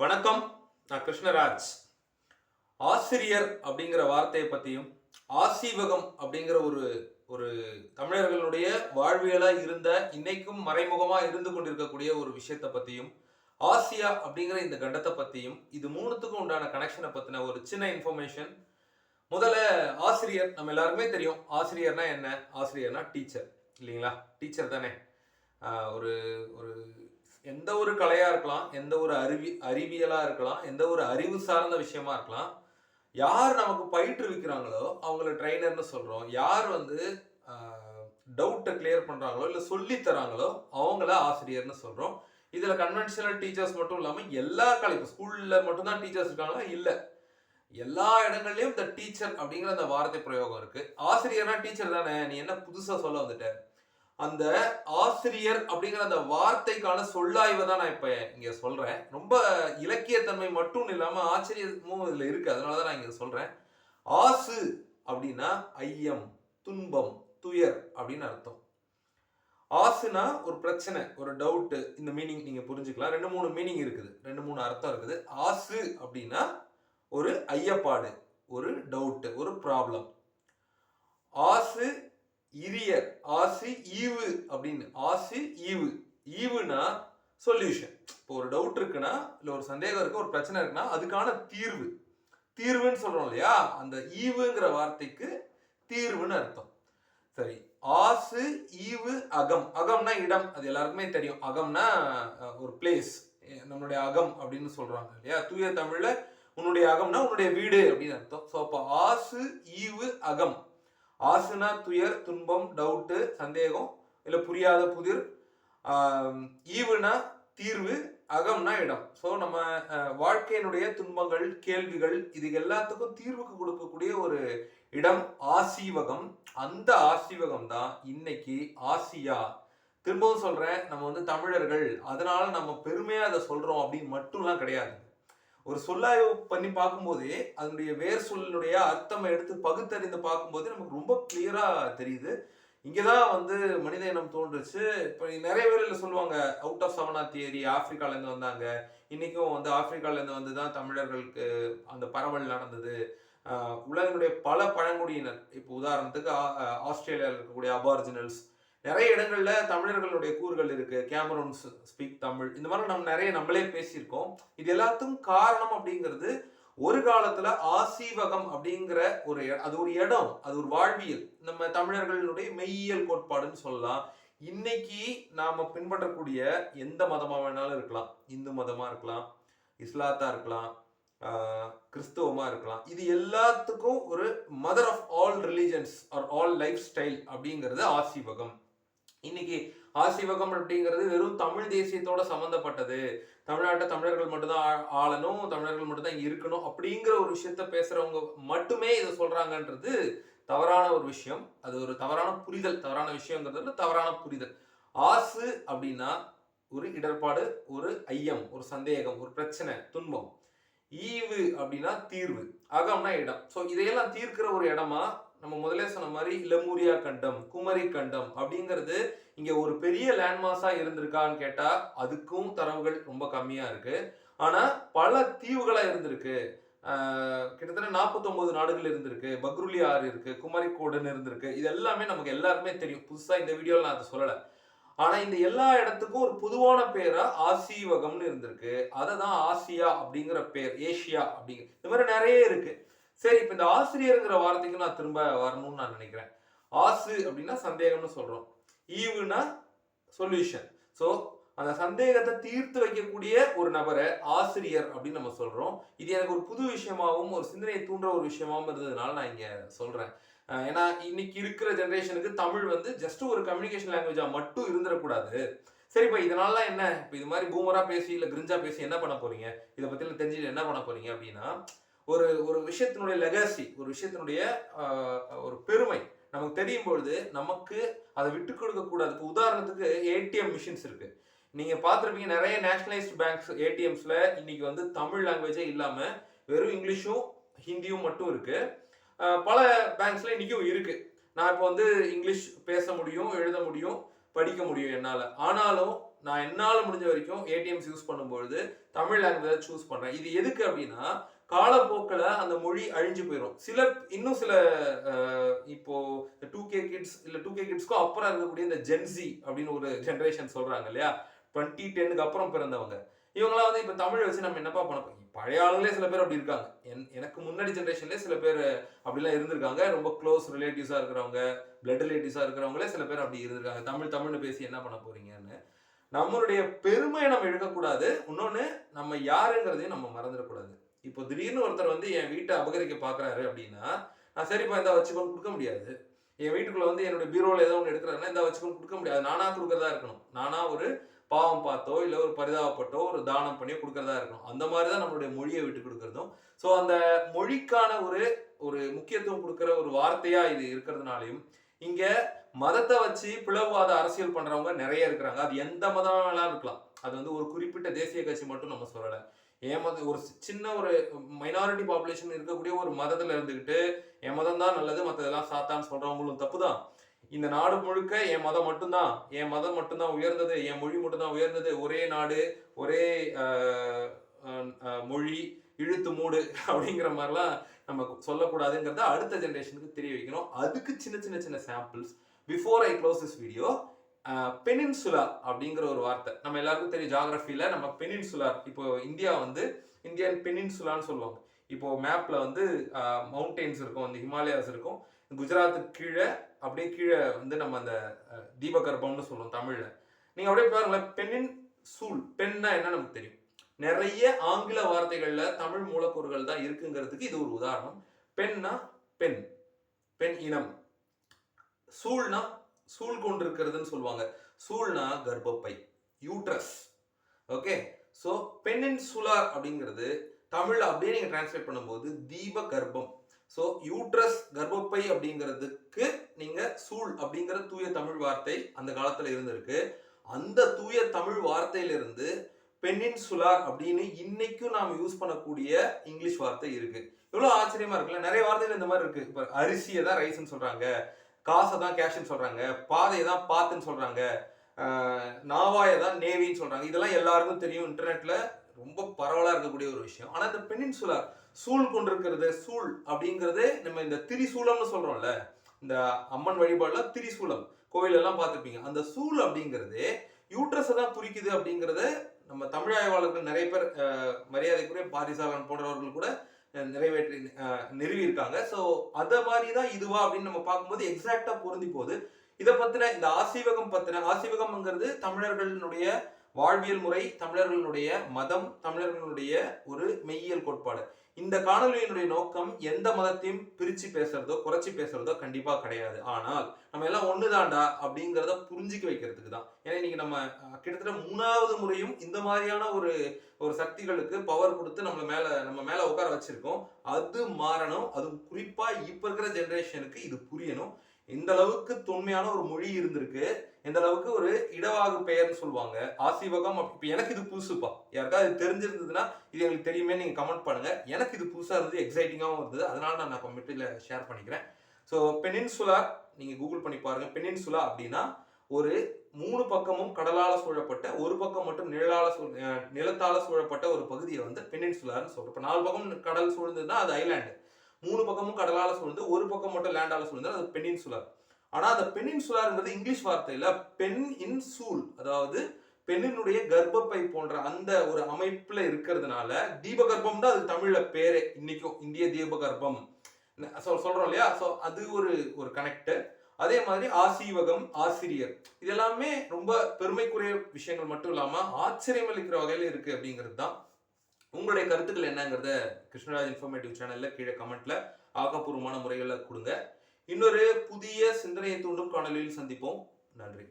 வணக்கம் நான் கிருஷ்ணராஜ். ஆசிரியர் அப்படிங்கிற வார்த்தையை பற்றியும் ஆசீவகம் அப்படிங்கிற ஒரு ஒரு தமிழர்களுடைய வாழ்வியலாக இருந்த இன்னைக்கும் மறைமுகமாக இருந்து கொண்டிருக்கக்கூடிய ஒரு விஷயத்தை பற்றியும் ஆசியா அப்படிங்கிற இந்த கண்டத்தை பற்றியும் இது மூணுத்துக்கும் உண்டான கனெக்ஷனை பற்றின ஒரு சின்ன இன்ஃபர்மேஷன் முதல்ல ஆசிரியர் நம்ம எல்லாருக்குமே தெரியும் ஆசிரியர்னா என்ன? ஆசிரியர்னா டீச்சர் இல்லைங்களா? டீச்சர் தானே. ஒரு ஒரு எந்த ஒரு கலையாக இருக்கலாம் எந்த ஒரு அறிவி அறிவியலாக இருக்கலாம் எந்த ஒரு அறிவு சார்ந்த விஷயமா இருக்கலாம் யார் நமக்கு பயிற்றுவிக்கிறாங்களோ அவங்கள ட்ரைனர்னு சொல்கிறோம் யார் வந்து டவுட்டை கிளியர் பண்ணுறாங்களோ இல்லை சொல்லி தராங்களோ அவங்கள ஆசிரியர்னு சொல்கிறோம் இதில் கன்வென்ஷனல் டீச்சர்ஸ் மட்டும் இல்லாமல் எல்லா கலை ஸ்கூலில் மட்டும்தான் டீச்சர்ஸ் இருக்காங்களா? இல்லை. எல்லா இடங்கள்லையும் இந்த டீச்சர் அப்படிங்கிற அந்த வார்த்தை பிரயோகம் இருக்குது ஆசிரியர்னா டீச்சர் தானே. நீ என்ன புதுசாக சொல்ல வந்துட்ட? அந்த ஆசிரியர் அப்படிங்கிற அந்த வார்த்தைக்கான சொல்லாய்வை தான் நான் இப்போ இங்கே சொல்கிறேன் ரொம்ப இலக்கியத்தன்மை மட்டும் இல்லாமல் ஆச்சரியமும் இதில் இருக்குது அதனால தான் நான் இங்கே சொல்கிறேன் ஆசு அப்படின்னா ஐயம் துன்பம் துயர் அப்படின்னு அர்த்தம். ஆசுனா ஒரு பிரச்சனை ஒரு டவுட்டு இந்த மீனிங் நீங்கள் புரிஞ்சுக்கலாம். ரெண்டு மூணு மீனிங் இருக்குது. ரெண்டு மூணு அர்த்தம் இருக்குது. ஆசு அப்படின்னா ஒரு ஐயப்பாடு ஒரு டவுட்டு ஒரு ப்ராப்ளம் இரியர் ஆசு ஈவு அப்படின்னு. ஆசு ஈவு. ஈவுனா சொல்யூஷன் இப்போ ஒரு டவுட் இருக்குன்னா இல்லை ஒரு சந்தேகம் இருக்கு ஒரு பிரச்சனை இருக்குன்னா அதுக்கான தீர்வு. தீர்வுன்னு சொல்கிறோம் இல்லையா? அந்த ஈவுங்கிற வார்த்தைக்கு தீர்வுன்னு அர்த்தம். சரி ஆசு ஈவு அகம். அகம்னா இடம். அது எல்லாருக்குமே தெரியும். அகம்னா ஒரு பிளேஸ் நம்மளுடைய அகம் அப்படின்னு சொல்றாங்க இல்லையா? தூய தமிழ்ல உன்னுடைய அகம்னா உன்னுடைய வீடு அப்படின்னு அர்த்தம். ஸோ அப்போ ஆசு ஈவு அகம். ஆசுனா துயர் துன்பம் டவுட்டு சந்தேகம் இல்லை புரியாத புதிர் ஈவுனா தீர்வு அகம்னா இடம். ஸோ நம்ம வாழ்க்கையினுடைய துன்பங்கள் கேள்விகள் இது எல்லாத்துக்கும் தீர்வுக்கு கொடுக்கக்கூடிய ஒரு இடம் ஆசீவகம். அந்த ஆசீவகம் தான் இன்னைக்கு ஆசியா. திரும்பவும் சொல்றேன் நம்ம வந்து தமிழர்கள் அதனால நம்ம பெருமையா அதை சொல்றோம் அப்படின்னு மட்டும்லாம் கிடையாது. ஒரு சொல்லாய்வு பண்ணி பார்க்கும்போதே அதனுடைய வேர் சொல்லினுடைய அர்த்தம் எடுத்து பகுத்தறிந்து பார்க்கும்போது நமக்கு ரொம்ப கிளியரா தெரியுது. இங்கதான் வந்து மனித இனம் தோன்றுச்சு. இப்போ நிறைய பேர் சொல்லுவாங்க அவுட் ஆஃப் சவனா தியரி ஆப்பிரிக்காலேருந்து வந்தாங்க. இன்றைக்கும் வந்து ஆப்பிரிக்காலேருந்து வந்து தான் தமிழர்களுக்கு அந்த பரவல் நடந்தது. உலகினுடைய பல பழங்குடியினர். இப்போ உதாரணத்துக்கு ஆ- ஆஸ்திரேலியாவில் இருக்கக்கூடிய அபார்ஜினல்ஸ் நிறைய இடங்கள்ல தமிழர்களுடைய கூறுகள் இருக்கு. Cameroons speak Tamil. இந்த மாதிரி நம்ம நிறைய நம்மளே பேசியிருக்கோம். இது எல்லாத்துக்கும் காரணம் அப்படிங்கிறது ஒரு காலத்துல ஆசீவகம் அப்படிங்கிற ஒரு அது ஒரு இடம் அது ஒரு வாழ்வியல். நம்ம தமிழர்களுடைய மெய்யியல் கோட்பாடுன்னு சொல்லலாம். இன்னைக்கு நாம பின்பற்றக்கூடிய எந்த மதமா வேணாலும் இருக்கலாம். இந்து மதமா இருக்கலாம் இஸ்லாத்தா இருக்கலாம் கிறிஸ்தவமா இருக்கலாம். இது எல்லாத்துக்கும் ஒரு mother of all religions or all lifestyle அப்படிங்கிறது ஆசீவகம். இன்னைக்கு ஆசிவகம் அப்படிங்கிறது வெறும் தமிழ் தேசியத்தோட சம்மந்தப்பட்டது தமிழ்நாட்டை தமிழர்கள் மட்டும்தான் ஆ- ஆளணும் தமிழர்கள் மட்டும்தான் இருக்கணும் அப்படிங்கிற ஒரு விஷயத்த பேசுறவங்க மட்டுமே இதை சொல்றாங்கன்றது தவறான ஒரு விஷயம். அது ஒரு தவறான புரிதல் தவறான விஷயங்கிறது தவறான புரிதல். ஆசு அப்படின்னா ஒரு இடர்பாடு ஒரு ஐயம் ஒரு சந்தேகம் ஒரு பிரச்சனை துன்பம். ஈவு அப்படின்னா தீர்வு அகம்னா இடம். ஸோ இதையெல்லாம் தீர்க்கிற ஒரு இடமா நம்ம முதலே சொன்ன மாதிரி லெமூரியா கண்டம் குமரி கண்டம் அப்படிங்கிறது இங்கே ஒரு பெரிய லேண்ட்மாஸாக இருந்திருக்கான்னு கேட்டால் அதுக்கும் தரவுகள் ரொம்ப கம்மியாக இருக்குது ஆனால் பல தீவுகளாக இருந்திருக்கு. கிட்டத்தட்ட 49 நாடுகள் இருந்திருக்கு. பக்ருலி ஆறு இருக்கு குமரிக்கோடுன்னு இருந்திருக்கு. இது எல்லாமே நமக்கு எல்லாருமே தெரியும். புதுசாக இந்த வீடியோவில் நான் அதை சொல்லலை. ஆனால் இந்த எல்லா இடத்துக்கும் ஒரு பொதுவான பேராக ஆசீவகம்னு இருந்திருக்கு. அதை தான் ஆசியா அப்படிங்கிற பேர் ஏஷியா அப்படிங்கிற இந்த மாதிரி நிறைய இருக்குது சரி இப்போ இந்த ஆசிரியருங்கிற வார்த்தைக்கு நான் திரும்ப வரணும்னு நான் நினைக்கிறேன். ஆசு அப்படின்னா சந்தேகம்னு சொல்றோம். ஈவுனா சொல்யூஷன் ஸோ அந்த சந்தேகத்தை தீர்த்து வைக்கக்கூடிய ஒரு நபரை ஆசிரியர் அப்படின்னு நம்ம சொல்றோம். இது எனக்கு ஒரு புது விஷயமாவும் ஒரு சிந்தனையை தூண்டுற ஒரு விஷயமாவும் இருந்ததுனால நான் இங்க சொல்றேன். ஏன்னா இன்னைக்கு இருக்கிற ஜென்ரேஷனுக்கு தமிழ் வந்து ஜஸ்ட் ஒரு கம்யூனிகேஷன் லாங்குவேஜா மட்டும் இருந்துடக்கூடாது. சரிப்பா இதனால என்ன? இப்போ இது மாதிரி பூமராக பேசி இல்லை கிரிஞ்சா பேசி என்ன பண்ண போறீங்க? இதை பத்தி தெரிஞ்சுட்டு என்ன பண்ண போறீங்க அப்படின்னா ஒரு ஒரு விஷயத்தினுடைய லெகாசி ஒரு விஷயத்தினுடைய ஒரு பெருமை நமக்கு தெரியும் பொழுது நமக்கு அதை விட்டு கொடுக்க கூடாது. இப்போ உதாரணத்துக்கு ஏடிஎம் மிஷின்ஸ் இருக்கு. நீங்க பார்த்துருப்பீங்க நிறைய நேஷனலைஸ்ட் பேங்க்ஸ் ஏடிஎம்ஸ்ல இன்னைக்கு வந்து தமிழ் லாங்குவேஜே இல்லாம வெறும் இங்கிலீஷும் ஹிந்தியும் மட்டும் இருக்கு. பல பேங்க்ஸ்ல இன்னைக்கும் இருக்கு. நான் இப்போ வந்து இங்கிலீஷ் பேச முடியும் எழுத முடியும் படிக்க முடியும் என்னால. ஆனாலும் நான் என்னால் முடிஞ்ச வரைக்கும் ஏடிஎம்ஸ் யூஸ் பண்ணும்பொழுது தமிழ் லாங்குவேஜ் சூஸ் பண்ணுறேன் இது எதுக்கு அப்படின்னா காலப்போக்கில் அந்த மொழி அழிஞ்சு போயிடும் சில இன்னும் சில இப்போ டூ கே கிட்ஸ் இல்லை டூ கே கிட்ஸ்க்கும் அப்புறம் இருக்கக்கூடிய இந்த ஜென்சி அப்படின்னு ஒரு ஜென்ரேஷன் சொல்கிறாங்க இல்லையா? டுவெண்ட்டி டென்னுக்கு அப்புறம் பிறந்தவங்க. இவங்களாம் வந்து இப்போ தமிழ் வச்சு நம்ம என்னப்பா பண்ண பழைய ஆளுங்களே சில பேர் அப்படி இருக்காங்க. என் எனக்கு முன்னாடி ஜென்ரேஷன்லேயே சில பேர் அப்படிலாம் இருந்திருக்காங்க. ரொம்ப க்ளோஸ் ரிலேட்டிவ்ஸாக இருக்கிறவங்க பிளட் ரிலேட்டிவ்ஸாக இருக்கிறவங்களே சில பேர் அப்படி இருந்திருக்காங்க. தமிழ் தமிழ்னு பேசி என்ன பண்ண போறீங்கன்னு? நம்மளுடைய பெருமையை நம்ம இழக்கக்கூடாது. இன்னொன்று நம்ம யாருங்கிறதையும் நம்ம மறந்துடக்கூடாது. இப்போ திடீர்னு ஒருத்தர் வந்து என் வீட்டை அபகரிக்க பார்க்குறாரு அப்படின்னா நான் சரிப்பா இந்த வச்சுக்கொண்டு கொடுக்க முடியாது. என் வீட்டுக்குள்ள வந்து என்னுடைய பீரோவில் ஏதோ ஒன்று எடுக்கிறாருன்னா இந்த வச்சுக்கொண்டு கொடுக்க முடியாது. நானா கொடுக்கறதா இருக்கணும். நானா ஒரு பாவம் பார்த்தோ இல்லை ஒரு பரிதாபப்பட்டோ ஒரு தானம் பண்ணியோ கொடுக்கறதா இருக்கணும். அந்த மாதிரி தான் நம்மளுடைய மொழியை விட்டு கொடுக்குறதும். ஸோ அந்த மொழிக்கான ஒரு ஒரு முக்கியத்துவம் கொடுக்குற ஒரு வார்த்தையாக இது இருக்கிறதுனாலையும் இங்க மதத்தை வச்சு பிளவுவாத அரசியல் பண்றவங்க நிறைய இருக்கிறாங்க. அது எந்த மதம்லாம் இருக்கலாம். அது வந்து ஒரு குறிப்பிட்ட தேசிய கட்சி மட்டும் நம்ம சொல்லலை. என் ஒரு சி- சின்ன ஒரு மைனாரிட்டி பாப்புலேஷன் இருக்கக்கூடிய ஒரு மதத்துல இருந்துக்கிட்டு என் மதம் தான் நல்லது மற்றதெல்லாம் சாத்தான்னு சொல்றவங்களும் தப்பு தான் இந்த நாடு முழுக்க என் மதம் மட்டும்தான். என் மதம் மட்டும்தான் உயர்ந்தது என் மொழி மட்டும்தான் உயர்ந்தது. ஒரே நாடு ஒரே மொழி இழுத்து மூடு அப்படிங்கிற மாதிரிலாம் நம்ம சொல்லக்கூடாதுங்கிறத அடுத்த ஜென்ரேஷனுக்கு தெரிய வைக்கணும். அதுக்கு சின்ன சின்ன சின்ன samples before I close this video peninsula அப்படிங்கிற ஒரு வார்த்தை. நம்ம எல்லாருக்கும் தெரியும் ஜாகிரபியில நம்ம பெனின்சுலார் இப்போ இந்தியா வந்து இந்தியன் பெனின்சுலான்னு சொல்லுவாங்க. இப்போ மேப்ல வந்து மவுண்டெயின்ஸ் இருக்கும் அந்த ஹிமாலயாஸ் இருக்கும். குஜராத்துக்கு கீழே அப்படியே கீழே வந்து நம்ம அந்த தீபகற்பம்னு சொல்லுவோம் தமிழ்ல. நீங்க அப்படியே பாருங்களேன் பெண்ணின் சூழ் பெண்ணா என்ன நமக்கு தெரியும்? நிறைய ஆங்கில வார்த்தைகள்ல தமிழ் மூலக்கூறுகள் தான் இருக்குங்கிறதுக்கு இது ஒரு உதாரணம். பெண்ணா பெண் பெண் இனம். சூழ்னா சூழ் கொண்டிருக்கிறதுன்னு சொல்லுவாங்க. சூழ்னா கர்ப்பப்பை யூட்ரஸ். ஓகே? ஸோ பெண்ணின் சுலார் அப்படிங்கிறது தமிழ்ல அப்படியே நீங்க டிரான்ஸ்லேட் பண்ணும்போது தீப கர்ப்பம் ஸோ யூட்ரஸ் கர்ப்பப்பை அப்படிங்கிறதுக்கு நீங்க சூழ் அப்படிங்கிற தூய தமிழ் வார்த்தை அந்த காலத்துல இருந்திருக்கு. அந்த தூய தமிழ் வார்த்தையிலிருந்து பெண்ணின் அப்படின்னு இன்னைக்கும் நாம் யூஸ் பண்ணக்கூடிய இங்கிலீஷ் வார்த்தை இருக்கு. எவ்வளோ ஆச்சரியமா இருக்குல்ல? நிறைய வார்த்தைகள் இந்த மாதிரி இருக்கு. இப்போ அரிசியை தான் ரைஸ்ன்னு சொல்றாங்க. காசை தான் கேஷ்னு சொல்றாங்க. பாதையை தான் பாத்துன்னு சொல்றாங்க. நாவாயை தான் நேவின்னு சொல்றாங்க. இதெல்லாம் எல்லாருக்கும் தெரியும் இன்டர்நெட்ல ரொம்ப பரவலாக இருக்கக்கூடிய ஒரு விஷயம். ஆனால் இந்த பெனின்சுலா சூழ் கொண்டிருக்கிறது சூழ் அப்படிங்கிறது நம்ம இந்த திரிசூலம்னு சொல்றோம்ல. இந்த அம்மன் வழிபாடுல திரிசூலம். கோயில் எல்லாம் பார்த்துருப்பீங்க. அந்த சூழ் அப்படிங்கிறது யூட்ரஸை தான் குறிக்குது அப்படிங்கிறத நம்ம தமிழ் ஆய்வாளர்கள் நிறைய பேர் மரியாதைக்குரிய பாரிசாலன் போன்றவர்கள் கூட நிறைவேற்றி நிறுவியிருக்காங்க. ஸோ அதை மாதிரி தான் இதுவா அப்படின்னு நம்ம பார்க்கும்போது எக்ஸாக்டா பொருந்தி போகுது. இதை பத்தின இந்த ஆசீவகம் பத்தின ஆசீவகம்ங்கிறது தமிழர்களினுடைய வாழ்வியல் முறை தமிழர்களுடைய மதம் தமிழர்களுடைய ஒரு மெய்யியல் கோட்பாடு. இந்த காணொலியினுடைய நோக்கம் எந்த மதத்தையும் பிரிச்சு பேசுறதோ குறைச்சி பேசுறதோ கண்டிப்பா கிடையாது. ஆனால் நம்ம எல்லாம் ஒண்ணுதான்டா அப்படிங்கிறத புரிஞ்சுக்க வைக்கிறதுக்கு தான். ஏன்னா இன்னைக்கு நம்ம கிட்டத்தட்ட மூணாவது முறையும் இந்த மாதிரியான ஒரு ஒரு சக்திகளுக்கு பவர் கொடுத்து நம்ம மேல நம்ம மேல உட்கார வச்சிருக்கோம். அது மாறணும். அது குறிப்பா இப்ப இருக்கிற ஜென்ரேஷனுக்கு இது புரியணும். இந்த அளவுக்கு தொன்மையான ஒரு மொழி இருந்திருக்கு. இந்த அளவுக்கு ஒரு இடவாகு பெயர்னு சொல்லுவாங்க. ஆசீவகம் அப்ப- இப்ப எனக்கு இது புதுசுப்பா. யாருக்காவது இது தெரிஞ்சிருந்ததுன்னா இது எங்களுக்கு தெரியுமே நீங்க கமெண்ட் பண்ணுங்க. எனக்கு இது புதுசா இருந்தது எக்ஸைட்டிங்காகவும் இருந்தது. அதனால நான் நான் கமெண்ட்ல ஷேர் பண்ணிக்கிறேன். ஸோ பெனின்சுலா நீங்க கூகுள் பண்ணி பாருங்க. பெனின்சுலா அப்படின்னா ஒரு மூணு பக்கமும் கடலால சூழப்பட்ட ஒரு பக்கம் மட்டும் நிழலால சூழ் நிலத்தால் நிலத்தால சூழப்பட்ட ஒரு பகுதியை வந்து பெனின்சுலான்னு சொல்றோம். இப்போ நாலு பக்கம் கடல் சூழ்ந்ததுன்னா அது ஐலாண்டு மூணு பக்கமும் கடலால் சூழ்ந்து ஒரு பக்கம் மட்டும் லேண்டால் சூழ்ந்து அது பெனின்சுலர். ஆனால் அந்த பெனின்சுலார்ங்கிறது இங்கிலீஷ் வார்த்தையில் பென் இன் சூல் அதாவது பெண்ணினுடைய கர்ப்பப்பை போன்ற அந்த ஒரு அமைப்பில் இருக்கிறதுனால தீபகர்ப்பம் தான் அது தமிழில் பேரே இன்னைக்கும் இந்திய தீபகர்ப்பம் சொல்கிறோம் இல்லையா? ஸோ அது ஒரு ஒரு கனெக்ட் அதே மாதிரி ஆசீவகம் ஆசிரியர். இது எல்லாமே ரொம்ப பெருமைக்குரிய விஷயங்கள் மட்டும் இல்லாமல் ஆச்சரியம் அளிக்கிற இருக்குது அப்படிங்கிறது தான் உங்களுடைய கருத்துக்கள் என்னங்கிறத கிருஷ்ணராஜ் இன்ஃபர்மேட்டிவ் சேனல்ல கீழே கமெண்ட்ல ஆக்கப்பூர்வமான முறைகளில் கொடுங்க. இன்னொரு புதிய சிந்தனையை தூண்டும் காணொலியில் சந்திப்போம். நன்றி.